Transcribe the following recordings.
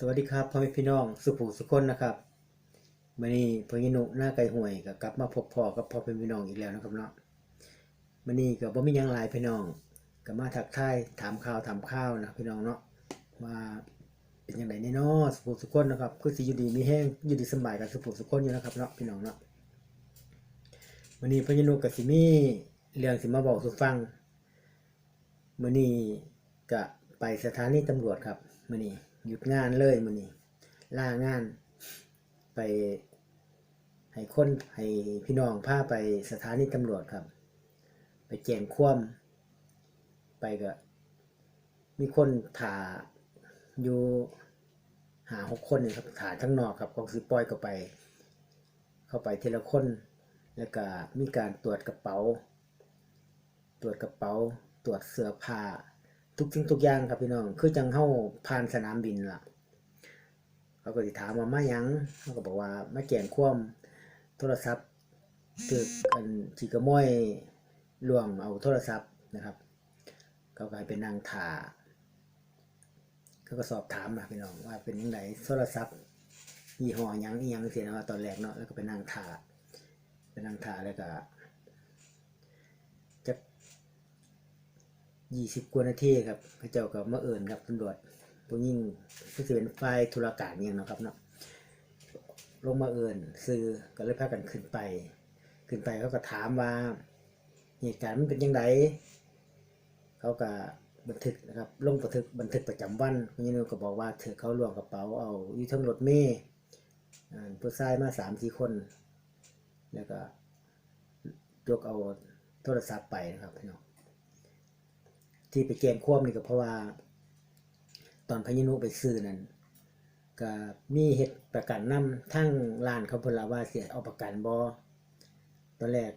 สวัสดีครับพ่อแม่พี่น้องสุภูสุคนนะครับมื่อนี้พอยินุหน้าไก่ห่วยก็กลับมาพบพ่อกับพ่อเป็นพี่น้องอีกแล้วนะครับเนาะมื่อนี้ก็บ่มียังหลายพี่น้องก็มาทักทายถามข่าวถามข้าวนะพี่น้องเนาะว่าเป็นยังไงนี่เนาะสุภูสุคนนะครับคือสิอยู่ดีมีแห้งอยู่ดีสบายกันสุภูสุคนอยู่นะครับเนาะพี่น้องเนาะมื่อนี้พอยินุกับสิมีเรื่องสิมาบอกสุฟังมื่อนี้ก็ไปสถานีตำรวจครับมื่อนี้ หยุดงานเลยมื่อนี้ลางาน ไป ให้คนให้พี่น้องพาไปสถานีตำรวจครับ ไปแจ้งความไปก็มีคนถ่าอยู่หาหกคนนี่ครับถ่าทั้งนอกครับกองสิปล่อยก็ไป เข้าไปทีละคน แล้วก็มีการตรวจกระเป๋า ตรวจกระเป๋า ตรวจเสื้อผ้า ทุกสิ่งทุกอย่างครับพี่น้อง คือจังเข้าผ่านสนามบินล่ะเขาก็สิถามว่ามายังเขาก็บอกว่ามาแจ้งความโทรศัพท์ตึกอันที่กระม้อยล่วงเอาโทรศัพท์นะครับเขาก็ให้เป็นนางถาเขาก็สอบถามนะพี่น้องว่าเป็นยังไงโทรศัพท์ยี่ห้อยังอียังเสียนะตอนแรกเนาะแล้วก็เป็นนางถาเป็นนางถาแล้วก็จะ ยี่สิบกว่านาทีครับพระเจ้าก็มาเอิ่นครับตำรวจผู้ยิ่งก็จะเป็นฝ่ายธุรการเนี่ยนะครับเนาะลงมาเอินซื้อก็เลยพากันขึ้นไป ขึ้นไปเขาก็ถามว่าเหตุการณ์มันเป็นยังไงเขาก็บันทึกนะครับลงบันทึกบันทึกประจำวันคุณยายนก็บอกว่าเธอเขาล่วงกระเป๋าเอาอยู่ทั้งรถเมย์ผู้ชายมาสามสี่คน แล้วก็ยกเอาโทรศัพท์ไปนะครับพี่น้อง ที่ไปแจ้งความนี่ก็เพราะว่า ตอนพญานุไปซื้อนั้นก็มีเฮ็ดประกันนำทั้งร้านเขาเพนละว่าเสิเอาประกันบ่ตอนแรก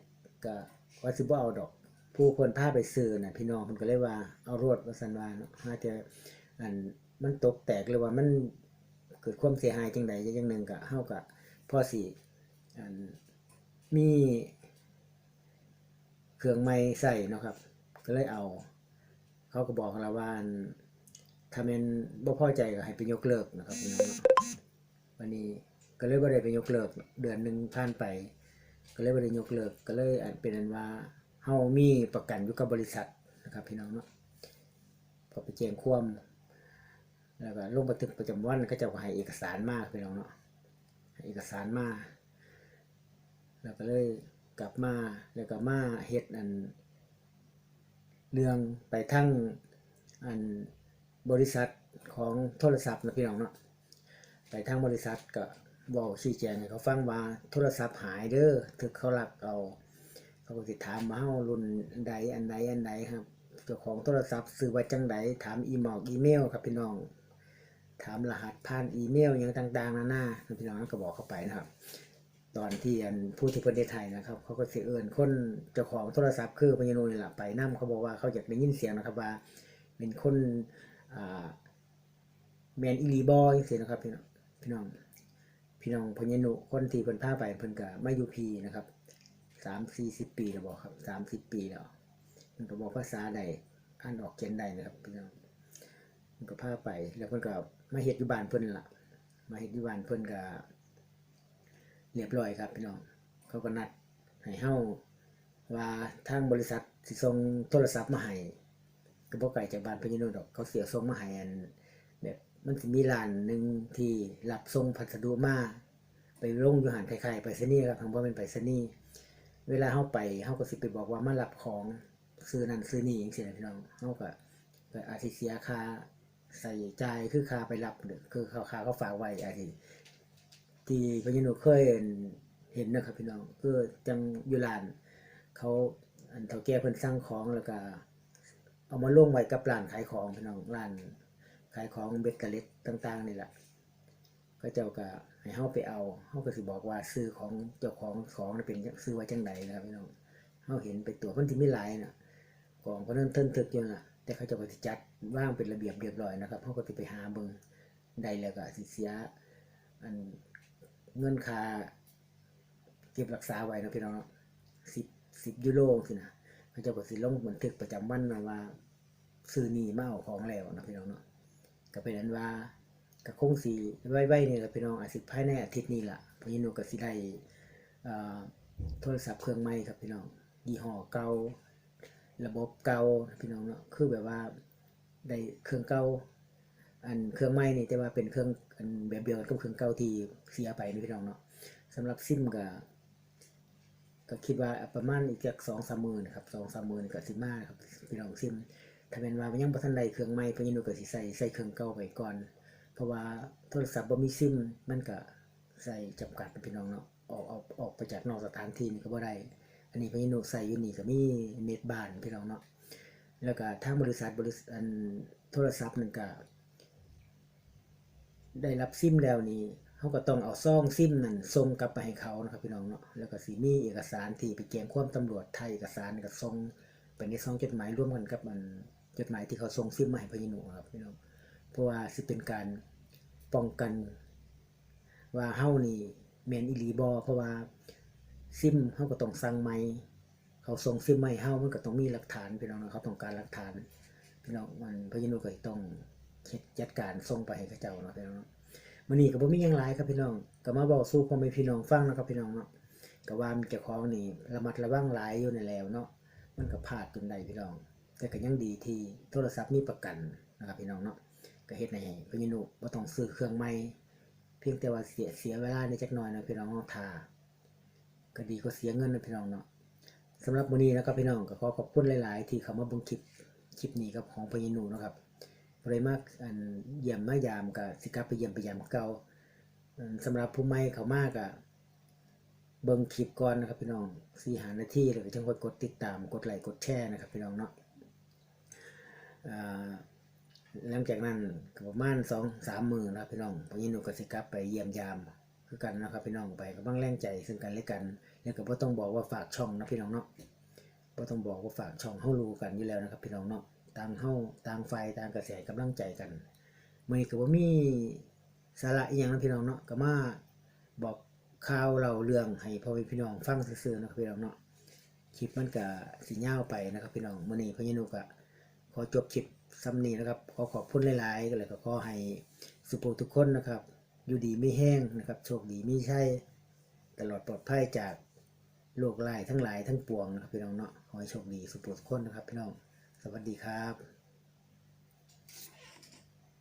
ก็ว่าสิบ่เอาดอก ผู้คนพาไปซื้อน่ะพี่น้องเพิ่นก็เลยว่าเอารว่าซั่นวาเนาะหาจะอันมันตกแตกหรือว่ามันเกิดความเสียหายจังใดจังหนึ่งก็เฮาก็พอสิอันมีเครื่องไม้ใส่เนาะครับ ก็เลยเอา เขาก็บอกเราว่าถ้าแม่นบ่พอใจก็ให้ไปยกเลิกนะครับพี่น้องเนาะวันนี้ก็เลยบ่ได้ไปยกเลิก เดือนหนึ่งผ่านไป ก็เลยบ่ได้ยกเลิก ก็เลยอันเป็นอันว่าเฮามีประกันอยู่กับบริษัทนะครับ พี่น้องเนาะพอไปแจ้งความแล้วก็ลงบันทึกประจำวันก็จะให้เอกสารมาพี่น้องเนาะเอกสารมาแล้วก็เลยกลับมาแล้วก็มาเฮ็ดอัน เรื่องไปทั้งอันบริษัทของโทรศัพท์นะพี่น้องเนาะไปทั้งบริษัทก็บอกชี้แจงให้เขาฟังว่าโทรศัพท์หายเด้อถึกเขาหลักเอาเขาก็สิถามมาเฮารุ่นใดอันใดอันใดครับเจ้าของโทรศัพท์ซื้อไว้จังใดถามอีเมลอีเมลครับพี่น้อง ถามรหัสผ่านอีเมลอย่างต่าง ๆนานาพี่น้องก็บอกเข้าไปนะครับ ตอนที่อันผู้ที่ประเทศไทยนะครับ เขาก็เสิเอิ้นคนเจ้าของโทรศัพท์คือพญานุนี่แหละไปนํเขาบอกว่าเขาอยากได้ยินเสียงนะครับว่า เป็นคนแมนอีลีบอยสินะครับพี่น้องพี่น้องพี่น้องพญานุคนที่เพิ่นพาไปเพิ่นก็มายูพีนะครับสามสี่สิบปีแล้วบอกครับสามสิบปีแล้วมันก็บอกภาษาใดอ่านออกเขียนใดนะครับพี่น้องมันก็พาไปแล้วเพิ่นก็มาเฮ็ดอยู่บ้านเพิ่นล่ะ มาเฮ็ดอยู่บ้านเพิ่นก็ เรียบร้อยครับพี่น้อง เขาก็นัดให้เฮาว่าทางบริษัทสิส่งโทรศัพท์มาให้ก็บ่ไกลจากบ้านพญานุดอก เขาเสียส่งมาให้อันแบบมันมีร้านหนึ่งที่รับส่งพัสดุมาไปลงอยู่หันคล้ายๆไปรษณีย์ครับทางบ่เป็นไปรษณีย์เวลาเฮาไปเฮาก็สิไปบอกว่ามารับของซื้อนั่นซื้อนี่จังซี่นพี่น้องเฮาก็ก็อาจสิเสียค่าใส่ใจคือค่าไปรับเด้อคือเขาค่าเขาฝากไว้อาจสิ ที่พญานุเคยเห็นเห็นนะครับพี่น้องคือจังยู่ร้านเขาอันเฒ่าแก่เพิ่นสั่งของแล้วก็เอามาลงไว้กับร้านขายของพี่น้องร้านขายของเบ็ดเกล็ดต่าง ๆ นี่แหละก็เจ้าก็ให้เฮาไปเอาเฮาก็สิบอกว่าซื้อของเจ้าของของเป็นซื้อไว้จังใดนะครับพี่น้องเฮาเห็นไปตัวคนที่มีหลายน่ะของคนนั้นเทินทึกอยู่น่ะแต่เขาเจ้าก็สิจัดว่างเป็นระเบียบเรียบร้อยนะครับเฮาก็สิไปหาเบิ่งได้แล้วก็สิเสียอัน เงินค่าเก็บรักษาไว้นะพี่น้องเนาะ10 10ยูโรสินะเขาเจ้าก็สิลงบันทึกประจำวันนะว่า ซื้อนี่มาเอาของแล้วนะพี่น้องเนาะก็เป็นนั้นว่าก็คงสิไว้ๆนี่แหละพี่น้องอาจสิภายในอาทิตย์นี้ล่ะพญานุก็สิได้อ่าโทรศัพท์เครื่องใหม่ครับพี่น้องยี่ห้อเก่าระบบเก่าพี่น้องเนาะคือแบบว่าได้เครื่องเก่าอันเครื่องใหม่นี่แต่ว่าเป็นเครื่อง อันแบบเดียวกับเครื่องเก่าที่เสียไปนี่พี่น้องเนาะสำหรับซิมก็ก็คิดว่าประมาณอีกจักสองสามหมื่นครับสองสามหมื่นก็สิมาครับพี่น้องซิมถ้าเป็นว่ามันยังบ่ทันได้เครื่องใหม่พญานุก็สิใส่ใส่เครื่องเก่าไปก่อน เพราะว่าโทรศัพท์บ่มีซิมมันก็ใส่จำกัดนพี่น้องเนาะออกออกออกไปจากนอกสถานที่นี่ก็บ่ได้ อันนี้พญานุใส่อยู่นี่ก็มีเน็ตบ้านพี่น้องเนาะแล้วก็ทางบริษัทบริษัทโทรศัพท์นั่นก็ ได้รับซิมแล้วนี่เขาก็ต้องเอาซองซิมนั่นส่งกลับไปให้เขานะครับพี่น้องเนาะแล้วก็สิมีเอกสารที่ไปแจ้งความตำรวจไทยเอกสารนี่ก็ส่งเป็นในซองจดหมายร่วมกันกับมันจดหมายที่เขาส่งซิมมาให้พญานุครับพี่น้องเพราะว่าสิเป็นการป้องกัน ว่าเฮานี่แมนอีหลีบอเพราะว่าซิมเฮาก็ต้องสั่งใหม่เขาส่งซิมไม้เฮามันก็ต้องมีหลักฐานพี่น้องนาะเขาต้องการหลักฐานพี่น้องมันพญานุก็ต้อง จัดการส่งไปให้เขาเจ้าเนาะพี่น้องมื้อนี้ก็บ่มีหยังหลายครับพี่น้องก็มาบอกสู่พ่อแม่พี่น้องฟังนะครับพี่น้องเนาะก็ว่ามีเจ้าของนี่ระมัดระวังหลายอยู่ในแล้วเนาะมันก็พลาดจนได้พี่น้อง แต่ก็ยังดีที่โทรศัพท์มีประกันนะครับพี่น้องเนาะก็เฮ็ดให้พญานุบ่ต้องซื้อเครื่องใหม่เพียงแต่ว่าเสียเสียเวลาในจักหน่อยนะพี่น้องเนาะทาก็ดีกว่าเสียเงินนะพี่น้องเนาะสำหรับวันนี้นะครับพี่น้องก็ขอขอบคุณหลาย ๆ ที่เข้ามาบิ่งคลิปคลิปนี้กับของพญานุนะครับ ได้มากอันเยี่ยมมายามก็สิกลับไปเยี่ยมไปยามเก่าสำหรับผู้ใหม่เขามาก็เบิ่งคลิปก่อนนะครับพี่น้องสี่หานาทีแล้วก็จังค่อยกดติดตามกดไลค์กดแชร์นะครับพี่น้องเนาะหลังจากนั้นประมาณสองสามมือนะครับพี่น้องพยินุกสิกลับไปเยี่ยมยามคือกันนะครับพี่น้องไปก็บ้างแรงใจซึ่งกันและกันแล้วก็บ่ต้องบอกว่าฝากช่องนะพี่น้องเนาะบ่ต้องบอกว่าฝากช่องเฮารู้กันอยู่แล้วนะครับพี่น้องเนาะ ต่างเฮาต่างไฟต่างกระแสกำลังใจกันมื้อนี้ก็บ่มีสาระอีหยังนะพี่น้องเนาะก็มาบอกข่าวเราเรื่องให้พ่อพี่น้องฟังซื่อๆนะครับพี่น้องเนาะคลิปมันก็สิยาวไปนะครับพี่น้องมื้อนี้พญานุก็ขอจบคลิปซ้ำนี้นะครับขอขอบคุณหลายๆก็เลยก็ขอให้สุขทุกคนนะครับ อยู่ดีไม่แห้งนะครับโชคดีไม่ใช่ตลอดปลอดภัยจากโรคร้ายทั้งหลายทั้งปวงนะครับพี่น้องเนาะขอให้โชคดีสุขทุกคนนะครับพี่น้อง สวัสดีครับ